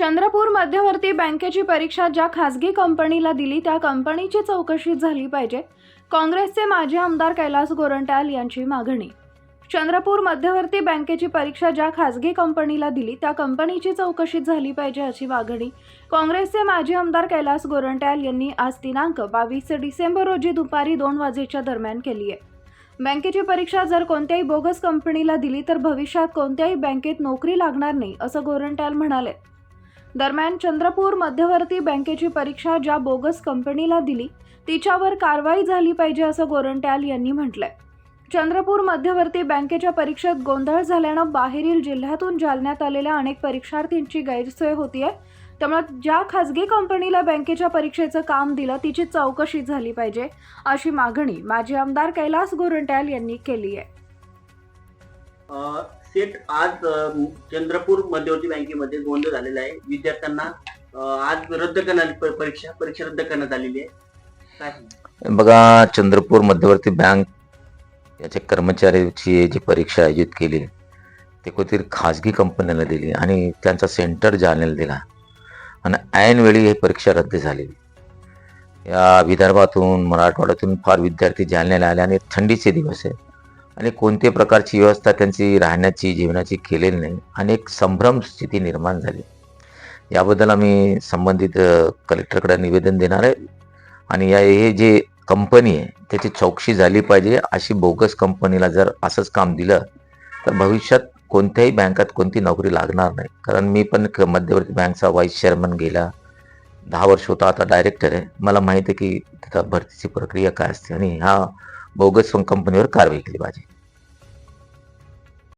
चंद्रपूर मध्यवर्ती बँकेची परीक्षा ज्या खासगी कंपनीला दिली त्या कंपनीची चौकशी झाली पाहिजे. काँग्रेसचे माजी आमदार कैलास गोरंट्याल यांची मागणी. चंद्रपूर मध्यवर्ती बँकेची परीक्षा ज्या खासगी कंपनीला दिली त्या कंपनीची चौकशी झाली पाहिजे अशी मागणी. काँग्रेसचे माजी आमदार कैलास गोरंट्याल यांनी आज दिनांक बावीस डिसेंबर रोजी दुपारी दोन वाजेच्या दरम्यान केली आहे. बँकेची परीक्षा जर कोणत्याही बोगस कंपनीला दिली तर भविष्यात कोणत्याही बँकेत नोकरी लागणार नाही असं गोरंट्याल म्हणाले. दरम्यान चंद्रपूर मध्यवर्ती बँकेची परीक्षा ज्या बोगस कंपनीला दिली तिच्यावर कारवाई झाली पाहिजे असं गोरंट्याल यांनी म्हटलंय. चंद्रपूर मध्यवर्ती बँकेच्या परीक्षेत गोंधळ झाल्यानं बाहेरील जिल्ह्यातून जालण्यात आलेल्या अनेक परीक्षार्थींची गैरसोय होतीये. त्यामुळे ज्या खासगी कंपनीला बँकेच्या परीक्षेचं काम दिलं तिची चौकशी झाली पाहिजे अशी मागणी माजी आमदार कैलास गोरंट्याल यांनी केली आहे थेट आज चंद्रपूर मध्यवर्ती बँकेमध्ये गोंधळ झालेला आहे. विद्यार्थ्यांना आज रद्द करण्यात परीक्षा परीक्षा रद्द करण्यात आलेली आहे. बघा चंद्रपूर मध्यवर्ती बँक याच्या कर्मचाऱ्याची जी परीक्षा आयोजित केली ते कोणतरी खाजगी कंपन्याला दिली आणि त्यांचा सेंटर जालन्याला दिला. आणि ऐनवेळी ही परीक्षा रद्द झाली. या विदर्भातून मराठवाड्यातून फार विद्यार्थी जालन्याला आले आणि थंडीचे दिवस आहे. आणि कोणत्याही प्रकारची व्यवस्था त्यांची राहण्याची जीवनाची केलेली नाही. आणि एक संभ्रम स्थिती निर्माण झाली. याबद्दल आम्ही संबंधित कलेक्टरकडे निवेदन देणार आहे. आणि या हे जे कंपनी आहे त्याची चौकशी झाली पाहिजे. अशी बोगस कंपनीला जर असंच काम दिलं तर भविष्यात कोणत्याही बँकात कोणती नोकरी लागणार नाही. कारण मी पण क- मध्यवर्ती बँकचा व्हाईस चेअरमन गेला दहा वर्ष होता आता डायरेक्टर आहे. मला माहिती आहे की तिथं भरतीची प्रक्रिया काय असते. आणि ह्या बोगस कंपनीवर कारवाई केली पाहिजे